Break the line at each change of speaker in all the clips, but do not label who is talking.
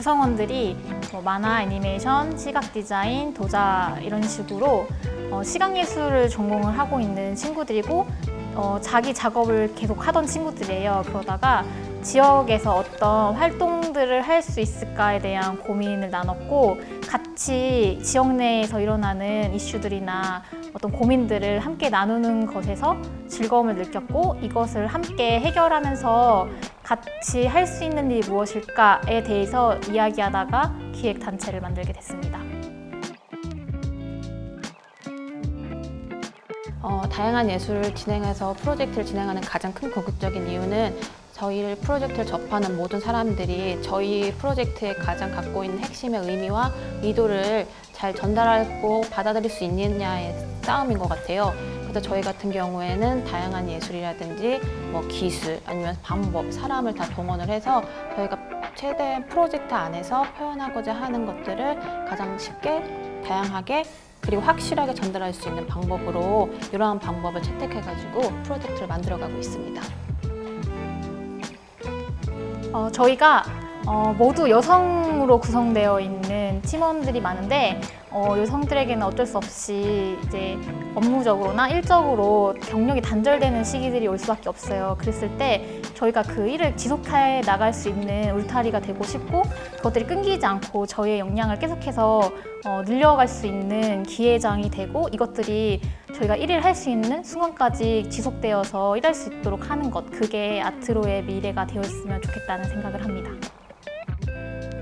구성원들이 뭐 만화, 애니메이션, 시각 디자인, 도자 이런 식으로 어, 시각 예술을 전공을 하고 있는 친구들이고 어, 자기 작업을 계속 하던 친구들이에요. 그러다가 지역에서 어떤 활동들을 할 수 있을까에 대한 고민을 나눴고 같이 지역 내에서 일어나는 이슈들이나 어떤 고민들을 함께 나누는 것에서 즐거움을 느꼈고 이것을 함께 해결하면서 같이 할 수 있는 일이 무엇일까에 대해서 이야기하다가 기획 단체를 만들게 됐습니다.
어, 다양한 예술을 진행해서 프로젝트를 진행하는 가장 큰 궁극적인 이유는 저희 프로젝트를 접하는 모든 사람들이 저희 프로젝트에 가장 갖고 있는 핵심의 의미와 의도를 잘 전달하고 받아들일 수 있느냐의 싸움인 것 같아요. 그래서 저희 같은 경우에는 다양한 예술이라든지 뭐 기술 아니면 방법, 사람을 다 동원을 해서 저희가 최대한 프로젝트 안에서 표현하고자 하는 것들을 가장 쉽게 다양하게 그리고 확실하게 전달할 수 있는 방법으로 이러한 방법을 채택해가지고 프로젝트를 만들어가고 있습니다.
어, 저희가 어, 모두 여성으로 구성되어 있는 팀원들이 많은데 어, 여성들에게는 어쩔 수 없이 이제 업무적으로나 일적으로 경력이 단절되는 시기들이 올 수밖에 없어요. 그랬을 때 저희가 그 일을 지속해 나갈 수 있는 울타리가 되고 싶고 그것들이 끊기지 않고 저희의 역량을 계속해서 어, 늘려갈 수 있는 기회장이 되고 이것들이 저희가 일을 할 수 있는 순간까지 지속되어서 일할 수 있도록 하는 것 그게 아트로의 미래가 되어 있으면 좋겠다는 생각을 합니다.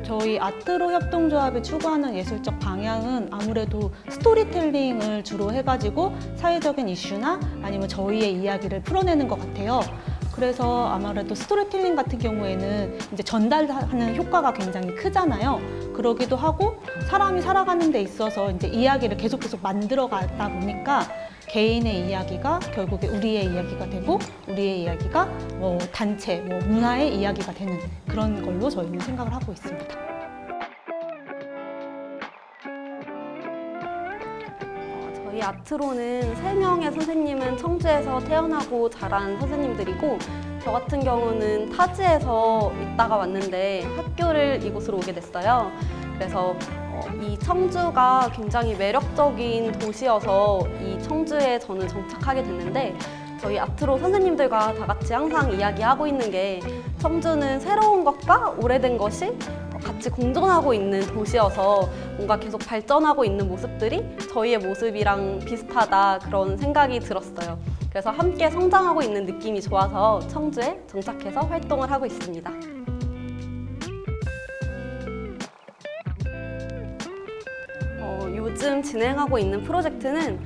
저희 아트로 협동조합이 추구하는 예술적 방향은 아무래도 스토리텔링을 주로 해가지고 사회적인 이슈나 아니면 저희의 이야기를 풀어내는 것 같아요. 그래서 아무래도 스토리텔링 같은 경우에는 이제 전달하는 효과가 굉장히 크잖아요. 그러기도 하고 사람이 살아가는 데 있어서 이제 이야기를 계속 계속 만들어 가다 보니까 개인의 이야기가 결국에 우리의 이야기가 되고 우리의 이야기가 뭐 단체, 뭐 문화의 이야기가 되는 그런 걸로 저희는 생각을 하고 있습니다.
어, 저희 아트로는 세명의 선생님은 청주에서 태어나고 자란 선생님들이고 저 같은 경우는 타지에서 있다가 왔는데 학교를 이곳으로 오게 됐어요. 그래서 어, 이 청주가 굉장히 매력적인 도시여서 이 청주에 저는 정착하게 됐는데 저희 아트로 선생님들과 다 같이 항상 이야기하고 있는 게 청주는 새로운 것과 오래된 것이 같이 공존하고 있는 도시여서 뭔가 계속 발전하고 있는 모습들이 저희의 모습이랑 비슷하다 그런 생각이 들었어요. 그래서 함께 성장하고 있는 느낌이 좋아서 청주에 정착해서 활동을 하고 있습니다. 어, 요즘 진행하고 있는 프로젝트는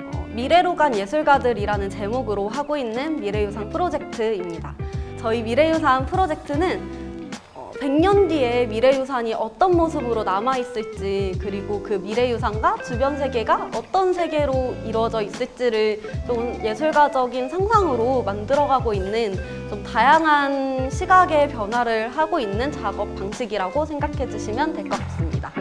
어, 미래로 간 예술가들이라는 제목으로 하고 있는 미래유산 프로젝트입니다. 저희 미래유산 프로젝트는 어, 100년 뒤에 미래유산이 어떤 모습으로 남아있을지 그리고 그 미래유산과 주변 세계가 어떤 세계로 이루어져 있을지를 좀 예술가적인 상상으로 만들어가고 있는 좀 다양한 시각의 변화를 하고 있는 작업 방식이라고 생각해 주시면 될 것 같습니다.